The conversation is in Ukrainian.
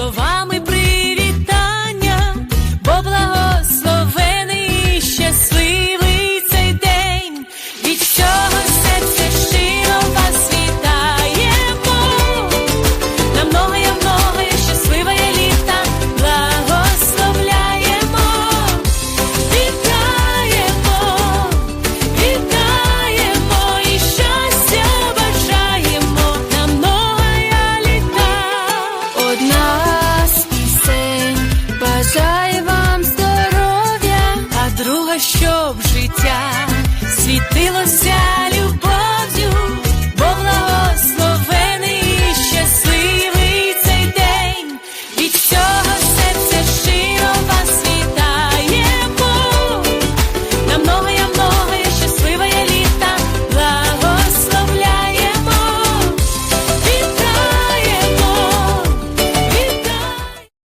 словами бажаю вам здоров'я, а друга, щоб життя світилося.